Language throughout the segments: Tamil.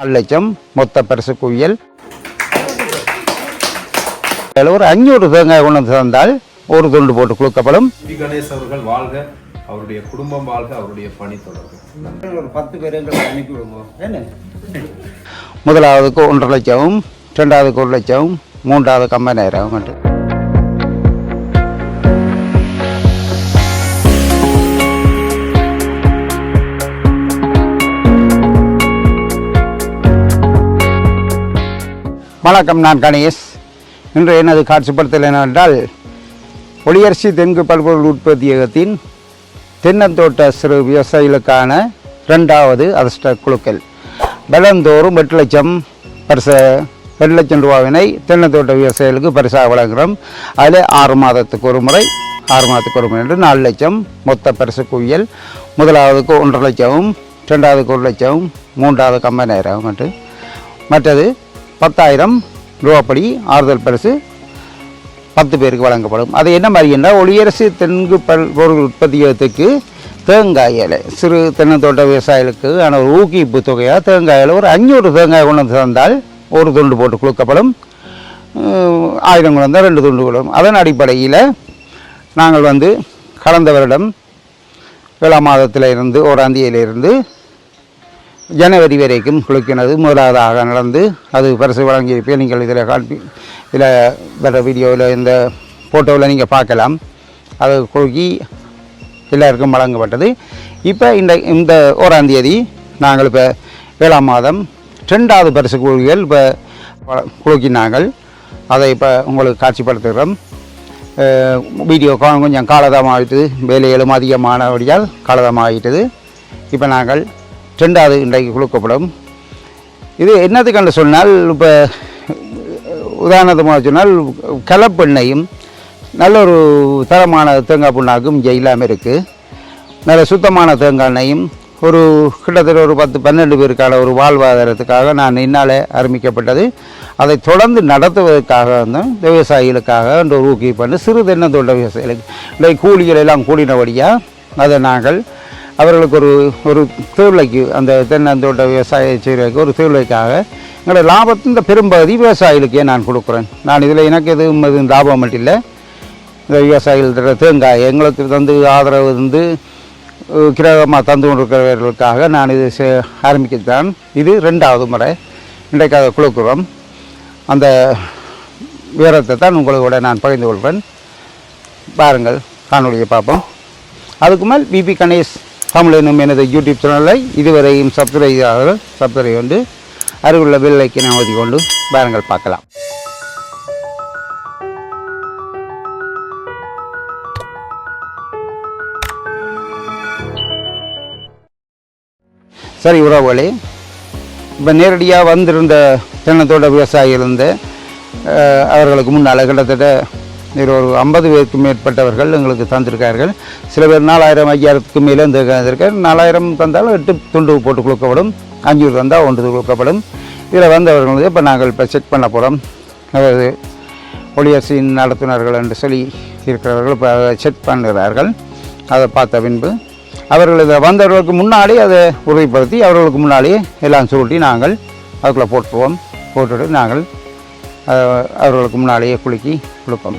நாலு லட்சம் மொத்த பரிசு குவியல். ஒரு அஞ்சூறு தேங்காய் கொண்டு வந்து தந்தால் ஒரு துண்டு போட்டு குளுக்கப்படும் வி கணேஷ் அவர்கள் வாழ்க அவருடைய குடும்பம் வாழ்க அவருடைய பணி தொடரும் ஒரு பத்து பேர் அனுப்பி விடுவோம் முதலாவதுக்கு ஒன்றரை லட்சம் ரெண்டாவதுக்கு ஒரு லட்சம் மூன்றாவதுக்கு ஐம்பதாயிரம் கண்டு வணக்கம் நான் கணேஷ். இன்று எனது காட்சிப்படுத்தல் என்னவென்றால் ஒளியரசி தென்கு பல்பொருள் உற்பத்தியகத்தின் தென்னந்தோட்ட சிறு விவசாயிகளுக்கான ரெண்டாவது அதிர்ஷ்ட குழுக்கள். பலந்தோறும் எட்டு லட்சம் பரிச எட்டு லட்சம் ரூபாவினை தென்னந்தோட்ட விவசாயிகளுக்கு பரிசாக வழங்குகிறோம். அதில் ஆறு மாதத்துக்கு ஒரு முறை ஆறு மாதத்துக்கு ஒரு முறை என்று நாலு லட்சம் மொத்த பரிசு குவியல். முதலாவதுக்கு ஒன்றரை லட்சம் ரெண்டாவதுக்கு ஒரு லட்சம் மூன்றாவது ஐம்பதாயிரம் என்று. மற்றது பத்தாயிரம் ரூபாப்படி ஆறுதல் பரிசு பத்து பேருக்கு வழங்கப்படும். அது என்ன மாதிரி என்றால் ஒளியரசு தென்கு பல் பொருள் உற்பத்தியத்துக்கு தேங்காய் இலை. சிறு தென்னந்தோட்ட விவசாயிகளுக்கு ஆன ஒரு ஊக்குவிப்பு தொகையாக தேங்காய் இலை ஒரு அஞ்சூறு தேங்காய் கொண்டு வந்து தந்தால் ஒரு துண்டு போட்டு கொடுக்கப்படும். ஆயிரம் கொண்டு வந்தால் ரெண்டு துண்டு கொடுக்கும் அதன் அடிப்படையில் நாங்கள் வந்து கடந்த வருடம் ஏழாம் மாதத்தில் இருந்து ஓராந்தியிலிருந்து ஜனவரி வரைக்கும் குளிக்கினது முதலாவதாக நடந்து அது பரிசு வழங்கியிருப்பேன். நீங்கள் இதில் காண்பி இதில் வர வீடியோவில் இந்த ஃபோட்டோவில் நீங்கள் பார்க்கலாம். அது குலுக்கி எல்லாருக்கும் வழங்கப்பட்டது. இப்போ இந்த இந்த ஓராம் தேதி நாங்கள் இப்போ ஏழாம் மாதம் ரெண்டாவது பரிசு குழுக்கள் இப்போ குலுக்கினாங்கள் அதை இப்போ உங்களுக்கு காட்சிப்படுத்துகிறோம். வீடியோ கொஞ்சம் காலதமாகிட்டது வேலைகளும் அதிகமானபடியால் காலதமாகிட்டது இப்போ நாங்கள் ரெண்டாவது இன்றைக்கு கொடுக்கப்படும். இது என்னதுக்கென்று சொன்னால் இப்போ உதாரணமாக சொன்னால் கலப்பெண்ணையும் நல்ல ஒரு தரமான தேங்காய் புண்ணாக்கும் இங்கே இல்லாமல் இருக்குது நல்ல சுத்தமான தேங்காய் எண்ணெயும் ஒரு கிட்டத்தட்ட ஒரு பத்து பன்னெண்டு பேருக்கான ஒரு வாழ்வாதாரத்துக்காக நான் இன்னாலே ஆரம்பிக்கப்பட்டது அதை தொடர்ந்து நடத்துவதற்காக வந்து விவசாயிகளுக்காக ஒரு ஊக்கி பண்ணி சிறு தென்னந்தோட்ட விவசாயிகளுக்கு இந்த கூலிகள் எல்லாம் கூடினபடியாக அதை நாங்கள் அவர்களுக்கு ஒரு ஒரு திருவிழைக்கு அந்த தென்னந்தோட்ட விவசாய செய்வதற்கு ஒரு திருவிழைக்காக எங்களோட லாபத்தின் பெரும்பகுதி விவசாயிகளுக்கே நான் கொடுக்குறேன். நான் இதில் எனக்கு எதுவும் எதுவும் லாபம் மட்டும் இல்லை. இந்த விவசாயிகள் தர தேங்காய் எங்களுக்கு தந்து ஆதரவு வந்து கிரகமாக தந்து கொண்டிருக்கிறவர்களுக்காக நான் இது ஆரம்பிக்கத்தான் இது ரெண்டாவது முறை இன்றைக்காக கொடுக்குறோம். அந்த விவரத்தை தான் உங்களோட நான் பகிர்ந்து கொள்வேன். பாருங்கள் காணொலியை பார்ப்போம். அதுக்கு மேல் பிபி கணேஷ் தமிழ் என்னும் எனது யூடியூப் சேனலை இதுவரையும் சப்ஸ்கிரைப் செய்தார்கள். சப்ஸ்கிரைப் கொண்டு அருகுள்ள பெல் ஐக்கனை அமர்த்தி கொண்டு பாருங்கள் பார்க்கலாம். சரி உறவுகளே இப்போ நேரடியாக வந்திருந்த தென்னத்தோட்ட விவசாயிகள் இருந்து அவர்களுக்கு முன்னால் கிட்டத்தட்ட ஒரு ஒரு ஐம்பது பேருக்கு மேற்பட்டவர்கள் எங்களுக்கு தந்திருக்கார்கள். சில பேர் நாலாயிரம் ஐயாயிரத்துக்கு மேலே தந்திருக்கார். நாலாயிரம் தந்தாலும் எட்டு துண்டு போட்டு கொடுக்கப்படும். அஞ்சூறு தந்தால் ஒன்று கொடுக்கப்படும். இதில் வந்தவர்களுக்கு இப்போ நாங்கள் இப்போ செக் பண்ண போகிறோம். அதாவது ஒளியரசின் நடத்துனர்கள் என்று சொல்லி இருக்கிறவர்கள் இப்போ அதை செக் பண்ணுகிறார்கள். அதை பார்த்த பின்பு அவர்கள் இதை வந்தவர்களுக்கு முன்னாடி அதை உறுதிப்படுத்தி அவர்களுக்கு முன்னாடியே எல்லாம் சுருட்டி நாங்கள் அதுக்குள்ளே போட்டுருவோம். போட்டுட்டு நாங்கள் அவர்களுக்கு முன்னாலேயே குலுக்கி கொடுப்போம்.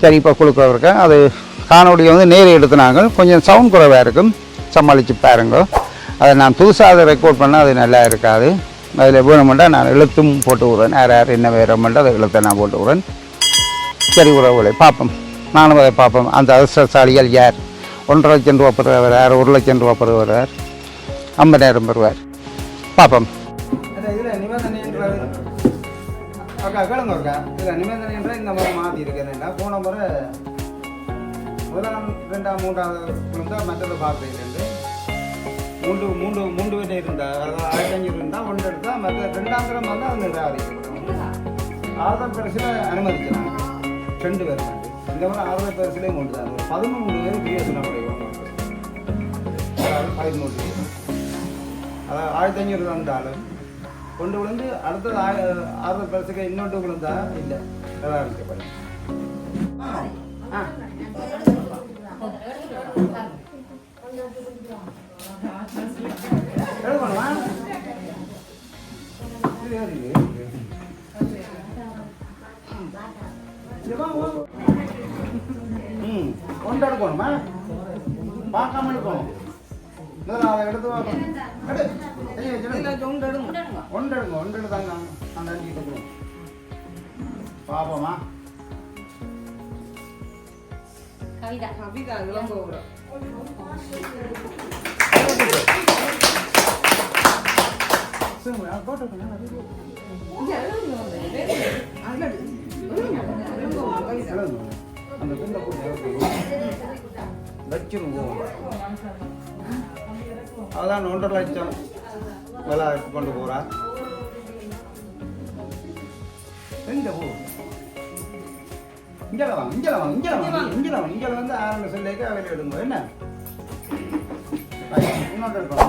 சரி இப்போ இருக்கேன் அது காணொலியை வந்து நேரே எடுத்துனாங்க. கொஞ்சம் சவுண்ட் குறைவாக இருக்கும். சமாளித்து பாருங்க. அதை நான் புதுசாக அதை ரெக்கார்ட் பண்ணால் அது நல்லா இருக்காது. அதில் வேணுமெண்டா நான் எழுத்தும் போட்டு விடுறேன். யார் யார் என்ன வேணுமெண்டா அதை எழுத்தை நான் போட்டு விடுறேன். சரி உறவுகளை பார்ப்போம். நானும் அதை பார்ப்போம். அந்த அதிர்ஷ்டசாலிகள் யார்? ஒன்றரை லட்சம் ரூபா பெறுவார் யார்? ஒரு லட்சம் ரூபா பெறுவார் யார்? ஐம்பதாயிரம் பெறுவார் பார்ப்போம். அக்கா கேளுங்க அக்கா. இல்லை நிபந்தனை என்ற இந்த முறை மாற்றி இருக்கிறேன் போன முறை முதலாம் ரெண்டாம் மூன்றாவது இருந்தால் மற்றது பார்ப்பேன் மூன்று மூன்று மூன்று பேர் இருந்தா அதாவது ஆயிரத்தி அஞ்சூறு இருந்தால் ஒன்று எடுத்தால் மற்ற ரெண்டாம் தரம் வந்து அது நிராகரிக்கப்படும் ஆறுதல் பரிசில் அனுமதிக்கிறாங்க. ரெண்டு பேர் இந்த முறை ஆறுதல் பரிசிலே மூன்று தான். ஒரு பதிமூணு பேர் பிரியோசனம் அதாவது பதிமூணு அதாவது ஆயிரத்தி ஐநூறு இருந்தாலும் கொண்டு விழுந்து அடுத்தது ஆய- ஆறுதல் பரிசுக்கு இன்னொன்று விழுந்தா இல்லை? இங்க வா, வா. ம் ஒன்று எடுக்கணுமா பார்க்காம முதல்ல அதை எடுத்து பார்க்கணும் எடு கையை வச்சு எடு. ஒன்று எடுங்க ஒன்று எடுத்தாங்க அந்த அஞ்சு கொடுக்கணும் பாப்போமா கவிதா கவிதா கவிதா எழுதுங்க. அந்த துண்டை போட்டு எழுதுங்க. அதான் ஒன்றரை லட்சம் விலை கொண்டு போறா. எங்க போ? இங்கே வாங்க இங்கே வாங்க இங்கே வாங்க இங்கே வாங்க. இங்கே வந்து ஆரம்ப சொல்லிக்கு அவையில் எடுங்க என்ன? எடுக்கணுமா?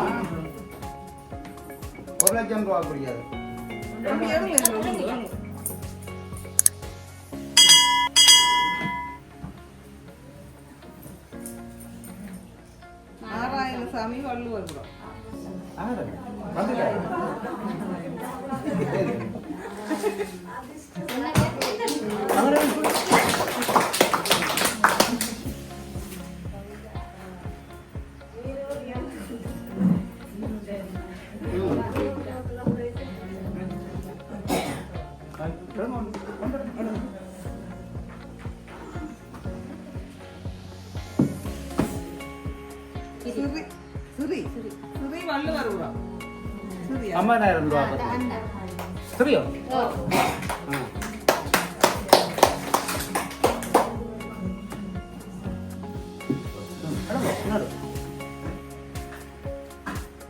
ஒரு லட்சம் ரூபா புரியாது தம்பி எழுதுங்க சுரி சுரி சுரி வள்ளுவர்புரம் சுரியா ஐம்பதாயிரம் ரூபா சரியா ஓ.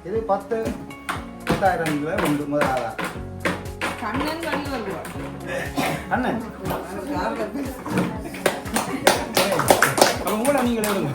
இது பத்து பத்தாயிரம் ரூபாய் உண்டு முதலாளா. கண்ணன் வள்ளுவர்புரம் அண்ணன் எனக்கு ஆர்வம். அப்போ உங்களை நீங்கள் எழுதுங்க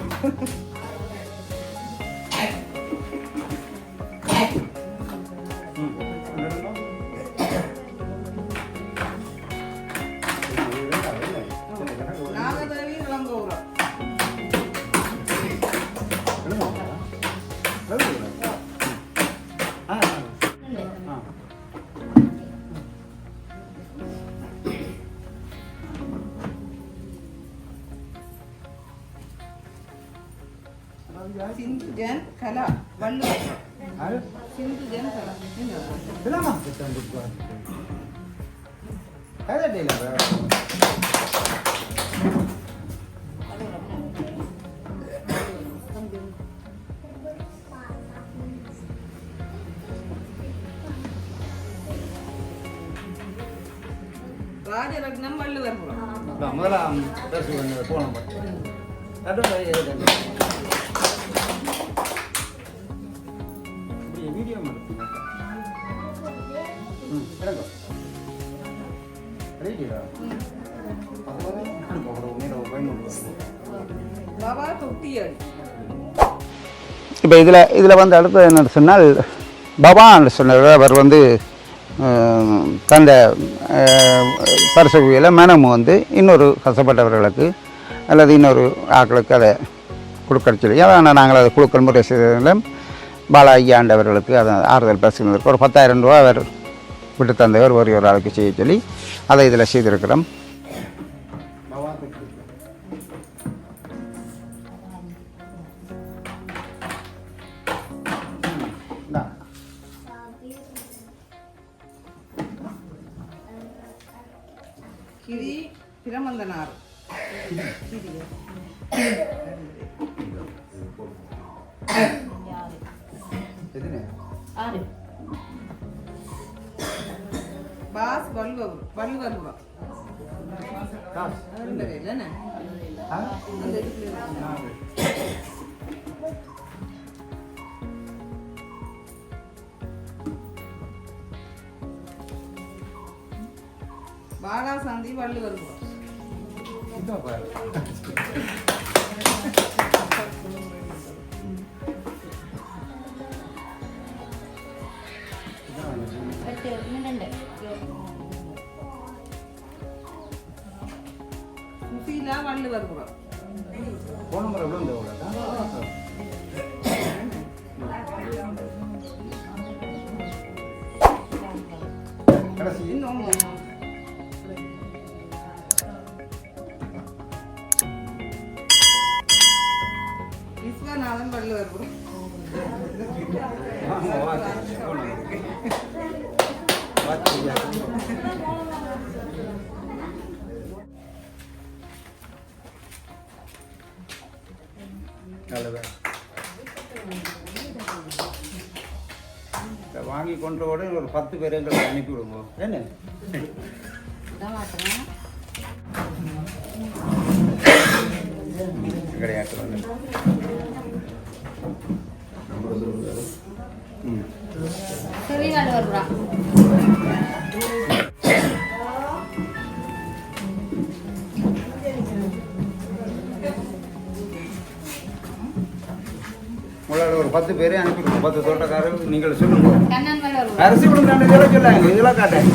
உண்மையில ஒரு பயனுள்ள பாபா தொட்டியடி இப்போ இதில் இதில் வந்து அடுத்தது என்ன சொன்னால் பவான் சொன்னார் அவர் வந்து தந்த பரிசு குவியில் மனம் வந்து இன்னொரு கஷ்டப்பட்டவர்களுக்கு அல்லது இன்னொரு ஆட்களுக்கு அதை கொடுக்க சொல்லி. ஆனால் நாங்கள் அதை குழுக்கள் முறை செய்ததிலும் பாலா ஆண்டவர்களுக்கு அதை ஆறுதல் பேசுகிறதுக்கு ஒரு பத்தாயிரம் ரூபா அவர் விட்டு தந்தவர் ஒரு ஒரு ஆளுக்கு செய்ய சொல்லி அதை இதில் செய்திருக்கிறோம். அந்த இதுக்குள்ள இருக்கு. பாலாசாந்தி வள்ளுவர்புரம் எட்டு ரெண்டு சுசீலா போன முறை எவ்வளோ நல்லது. வாங்கி கொண்ட உடனே ஒரு பத்து பேர் எங்களுக்கு அனுப்பி விடுங்க. என்ன? கிடையாது. பேரே அனுப்பிடுங்க பத்து தோட்டக்காரர் நீங்கள் சொல்லுங்க. அரிசி கொடுங்க இதெல்லாம் சொல்லாங்க இதெல்லாம் காட்டேன்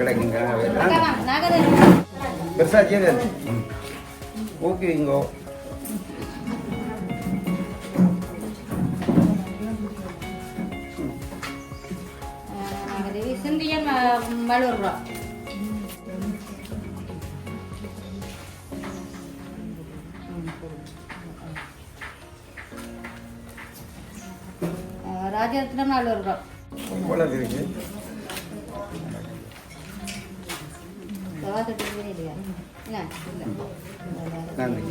கிடைக்குங்க. பெருசா செய்யுது சிந்தியன் வ- வள்ளுவர்புரம் அஹ், ராஜரத்னம் என்ன இல்லை நன்றி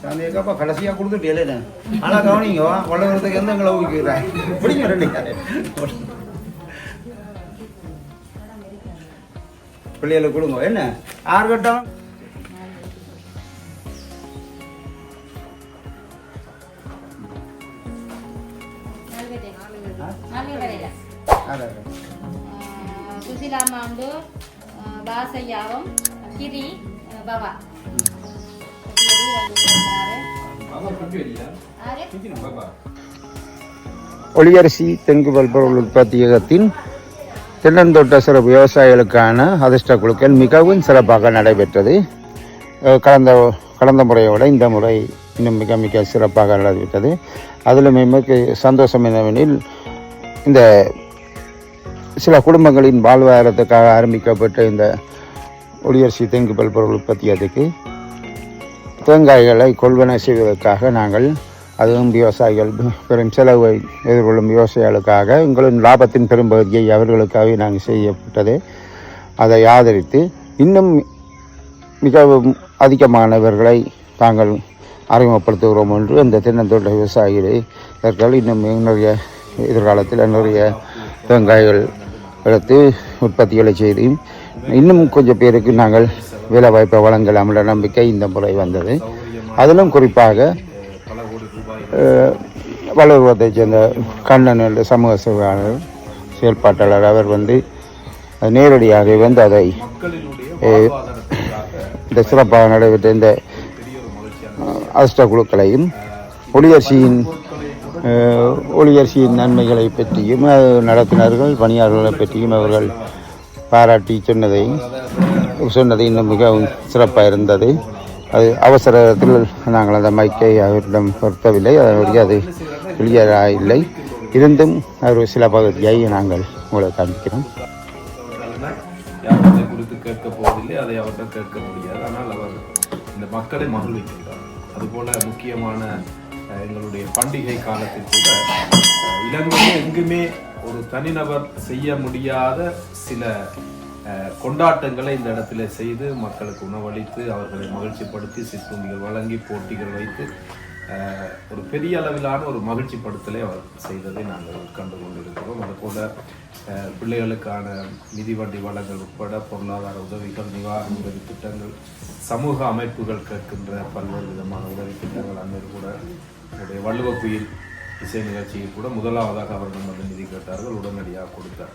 சாந்தியக்காப்பா கடைசியாக கொடுத்துட்டு இல்லைண்ணே ஆனால் கவனிங்க வளர்கிறதுக்கு எந்த எங்களை ஊக்கிறேன் பிடிங்க ரெண்டு பிள்ளைகளுக்கு கொடுங்க. என்ன? ஆறு கட்டம்? நால்வேட்டை நால்வேட்டையில் சுசிலாமா வந்து பாசையாவும் கிரி பவா. ஒளியரிசி தெங்கு பல்பொருள் உற்பத்தியகத்தின் தென்னந்தோட்ட சிறப்பு விவசாயிகளுக்கான அதிர்ஷ்ட குழுக்கள் மிகவும் சிறப்பாக நடைபெற்றது. கடந்த கடந்த முறையோட இந்த முறை இன்னும் மிக மிக சிறப்பாக நடைபெற்றது. அதில் மிக சந்தோஷம் என்னவெனில் இந்த சில குடும்பங்களின் வாழ்வாதாரத்துக்காக ஆரம்பிக்கப்பட்ட இந்த ஒளியரசி தெங்கு பல்பொருள் உற்பத்தியத்துக்கு தேங்காய்களை கொள்வனை செய்வதற்காக நாங்கள் அதுவும் விவசாயிகள் பெரும் செலவை எதிர்கொள்ளும் விவசாயிகளுக்காக எங்களின் லாபத்தின் பெரும்பகுதியை அவர்களுக்காகவே நாங்கள் செய்யப்பட்டது. அதை ஆதரித்து இன்னும் மிகவும் அதிகமானவர்களை தாங்கள் அறிமுகப்படுத்துகிறோம் என்று அந்த தென்னந்தோட்ட விவசாயிகள் இன்னும் நிறைய எதிர்காலத்தில் நிறைய தேங்காய்கள் எடுத்து உற்பத்திகளை செய்து இன்னும் கொஞ்சம் பேருக்கு நாங்கள் வேலை வாய்ப்பை வழங்கலாம் என்ற நம்பிக்கை இந்த முறை வந்தது. அதிலும் குறிப்பாக பல சேர்ந்த கண்ணன் என்ற சமூக சேவையாளர் செயல்பாட்டாளர் அவர் வந்து நேரடியாக வந்து அதை இந்த சிறப்பாக நடைபெற்ற இந்த அதிர்ஷ்ட குழுக்களையும் ஒளியரசியின் ஒளியரசியின் நன்மைகளை பற்றியும் நடத்தினார்கள் நடத்தினர்கள் பணியாளர்களை பற்றியும் அவர்கள் பாராட்டி சொன்னதை சொன்னது இன்னும் மிகவும் சிறப்பாக இருந்தது. அது அவசரத்தில் நாங்கள் அந்த மைக்கை அவரிடம் பொருத்தவில்லை. அதனுடைய அது கிளியராக இல்லை. இருந்தும் அவர் சில பகுதியை நாங்கள் உங்களுக்கு காண்பிக்கிறோம். குறித்து கேட்க போவதில்லை அதை அவர்கள் கேட்க முடியாது. ஆனால் அவர் இந்த மக்களை மகிழ்விக்கின்றார் அதுபோல முக்கியமான எங்களுடைய பண்டிகை காலத்தில் கூட இலங்கையில் எங்குமே ஒரு தனிநபர் செய்ய முடியாத சில கொண்டாட்டங்களை இந்த இடத்துல செய்து மக்களுக்கு உணவளித்து அவர்களை மகிழ்ச்சிப்படுத்தி சிற்றுண்டிகள் வழங்கி போட்டிகள் வைத்து ஒரு பெரிய அளவிலான ஒரு மகிழ்ச்சிப்படுத்தலை அவர் செய்ததை நாங்கள் கண்டு கொண்டிருக்கிறோம். அதுபோல அஹ், பிள்ளைகளுக்கான மிதிவண்டி வளங்கள் உட்பட பொருளாதார உதவிகள் நிவாரண உதவி திட்டங்கள் சமூக அமைப்புகள் கேட்கின்ற பல்வேறு விதமான உதவி திட்டங்கள் அன்னைக்கு கூட என்னுடைய வள்ளுவ குயில் இசை நிகழ்ச்சியில் கூட முதலாவதாக அவர்கள் வந்து நிதி கேட்டார்கள் உடனடியாக கொடுத்தார்.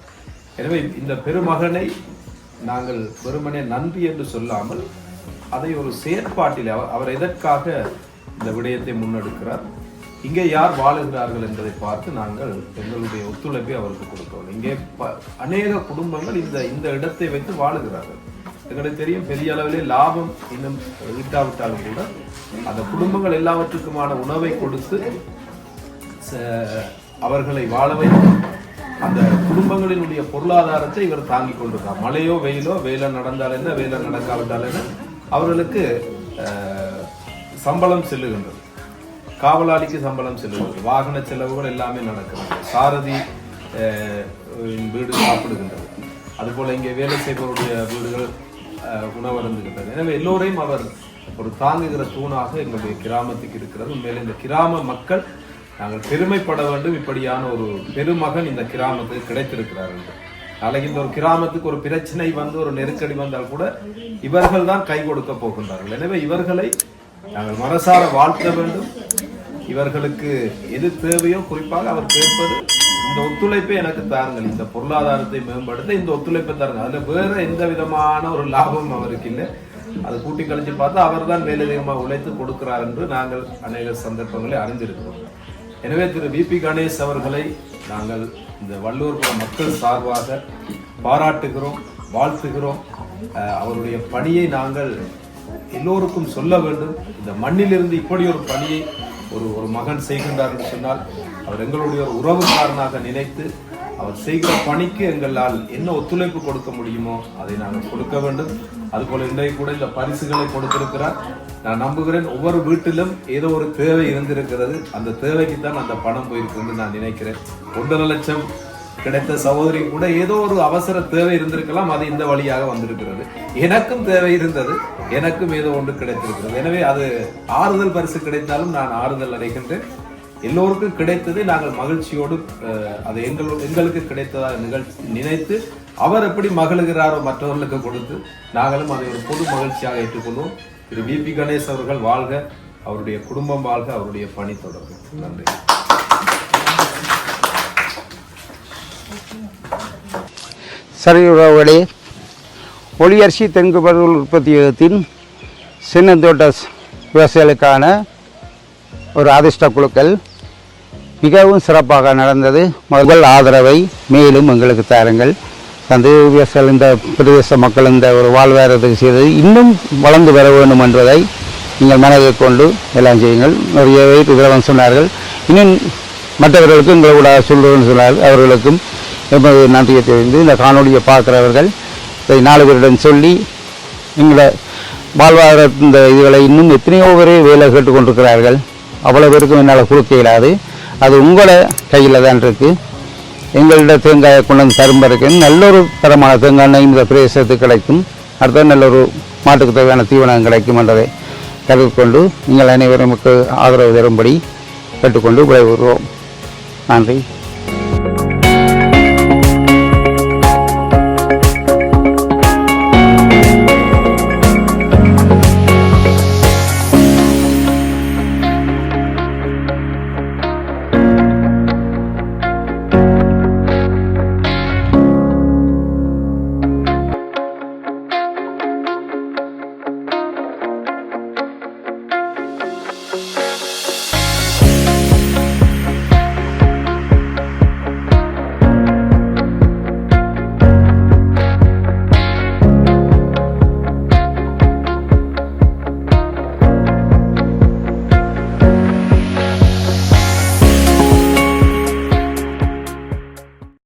எனவே இந்த பெருமகனை நாங்கள் வெறுமனே நன்றி என்று சொல்லாமல் அதை ஒரு செயற்பாட்டில் அவர் அவர் எதற்காக இந்த விடயத்தை முன்னெடுக்கிறார்? இங்கே யார் வாழுகிறார்கள் என்பதை பார்த்து நாங்கள் எங்களுடைய ஒத்துழைப்பை அவருக்கு கொடுக்கிறோம். இங்கே ப- அநேக குடும்பங்கள் இந்த இந்த இடத்தை வைத்து வாழுகிறார்கள். எங்களுக்கு தெரியும் பெரிய அளவிலே லாபம் இன்னும் ஈட்டாவிட்டாலும் கூட அந்த குடும்பங்கள் எல்லாவற்றுக்குமான உணவை கொடுத்து ச- அவர்களை வாழ வைத்து அந்த குடும்பங்களினுடைய பொருளாதாரத்தை இவர் தாங்கி கொண்டிருக்கார். மழையோ வெயிலோ வேலை நடந்தால் என்ன வேலை நடக்காவிட்டால் என்ன அவர்களுக்கு சம்பளம் செல்லுகின்றது. காவலாளிக்கு சம்பளம் செல்லுகிறது வாகன செலவுகள் எல்லாமே நடக்கிறது. சாரதி வீடு சாப்பிடுகின்றது. அதுபோல் இங்கே வேலை செய்பவருடைய வீடுகள் உணவருந்துகின்றன உணவருந்துகின்றது. எனவே எல்லோரையும் அவர் ஒரு தாங்குகிற தூணாக எங்களுடைய கிராமத்துக்கு இருக்கிறது. மேலும் இந்த கிராம மக்கள் நாங்கள் பெருமைப்பட வேண்டும். இப்படியான ஒரு பெருமகன் இந்த கிராமத்துக்கு கிடைத்திருக்கிறார் என்று. நாளைக்கு இந்த ஒரு கிராமத்துக்கு ஒரு பிரச்சனை வந்து ஒரு நெருக்கடி வந்தால் கூட இவர்கள் தான் கை கொடுக்க போகின்றார்கள். எனவே இவர்களை நாங்கள் மனசார வாழ்த்த வேண்டும். இவர்களுக்கு எது தேவையோ குறிப்பாக அவர் கேட்பது இந்த ஒத்துழைப்பை எனக்கு தாருங்கள். இந்த பொருளாதாரத்தை மேம்படுத்த இந்த ஒத்துழைப்பை தாருங்கள். அதில் வேற எந்த விதமான ஒரு லாபம் அவருக்கு இல்லை. அது கூட்டி கழிச்சு பார்த்தா அவர் தான் மேலதிகமாக உழைத்து கொடுக்கிறார் என்று நாங்கள் அநேக சந்தர்ப்பங்களை அறிந்திருக்கிறோம். எனவே திரு விபி கணேஷ் அவர்களை நாங்கள் இந்த வள்ளுவர்புர மக்கள் சார்பாக பாராட்டுகிறோம் வாழ்த்துகிறோம். அவருடைய பணியை நாங்கள் எல்லோருக்கும் சொல்ல வேண்டும். இந்த மண்ணிலிருந்து இப்படி ஒரு பணியை ஒரு ஒரு மகன் செய்கின்றார் என்று சொன்னால் அவர் எங்களுடைய ஒரு உறவுக்காரனாக நினைத்து அவர் செய்கிற பணிக்கு எங்களால் என்ன ஒத்துழைப்பு கொடுக்க முடியுமோ அதை நாங்கள் கொடுக்க வேண்டும். அதுபோல இன்றைக்கு கூட இந்த பரிசுகளை கொடுத்திருக்கிறார். நான் நம்புகிறேன் ஒவ்வொரு வீட்டிலும் ஏதோ ஒரு தேவை இருந்திருக்கிறது. அந்த தேவைக்கு தான் அந்த பணம் போயிருக்குன்னு நான் நினைக்கிறேன். ஒன்றரை லட்சம் கிடைத்த சகோதரி கூட ஏதோ ஒரு அவசர தேவை இருந்திருக்கலாம். அது இந்த வழியாக வந்திருக்கிறது. எனக்கும் தேவை இருந்தது. எனக்கும் ஏதோ ஒன்று கிடைத்திருக்கிறது. எனவே அது ஆறுதல் பரிசு கிடைத்தாலும் நான் ஆறுதல் அடைகின்றேன். எல்லோருக்கும் கிடைத்தது. நாங்கள் மகிழ்ச்சியோடு அது எங்கள் எங்களுக்கு கிடைத்ததாக நிகழ்ச்சி நினைத்து அவர் எப்படி மகளுகிறாரோ மற்றவர்களுக்கு கொடுத்து நாங்களும் அதை ஒரு பொது மகிழ்ச்சியாக ஏற்றுக்கொள்வோம். திரு பி கணேஷ் அவர்கள் வாழ்க அவருடைய குடும்பம் வாழ்க அவருடைய பணி தொடரும் நன்றி. சரி உறவுகளே ஒளியரிசி தென்கு பருவல் உற்பத்தியகத்தின் சின்னந்தோட்ட விவசாயிகளுக்கான ஒரு அதிர்ஷ்ட குழுக்கள் மிகவும் சிறப்பாக நடந்தது. முதல் ஆதரவை மேலும் எங்களுக்கு தாருங்கள். தந்து இந்த பிரதேச மக்கள் இந்த ஒரு வாழ்வாரத்துக்கு செய்தது இன்னும் வளர்ந்து வர வேண்டும் என்பதை நீங்கள் மனதில் கொண்டு எல்லாம் செய்யுங்கள். நிறைய பேர் சொன்னார்கள். இன்னும் மற்றவர்களுக்கும் எங்களோட சொல்லுவேன்னு சொன்னார்கள் அவர்களுக்கும் எமது நன்றியை தெரிந்து இந்த காணொலியை பார்க்குறவர்கள் இதை நாலு பேரிடம் சொல்லி எங்களோட வாழ்வாதார இந்த இதுகளை இன்னும் எத்தனையோ பேர் வேலை கேட்டுக்கொண்டிருக்கிறார்கள் அவ்வளோ பேருக்கும் என்னால் கொடுக்க இயலாது. அது உங்களோட கையில் தான் இருக்குது எங்கள்கிட்ட தேங்காயை கொண்டு வந்து தரும் நல்ல ஒரு தரமான தேங்காய் எண்ணெய் இந்த பிரதேசத்துக்கு கிடைக்கும். அடுத்த நல்ல ஒரு மாட்டுக்கு தேவையான தீவனம் கிடைக்கும் என்றதை கருத்தில் கொண்டு நீங்கள் அனைவரும் ஆதரவு தரும்படி கேட்டுக்கொண்டு விடைபெறுவோம் நன்றி.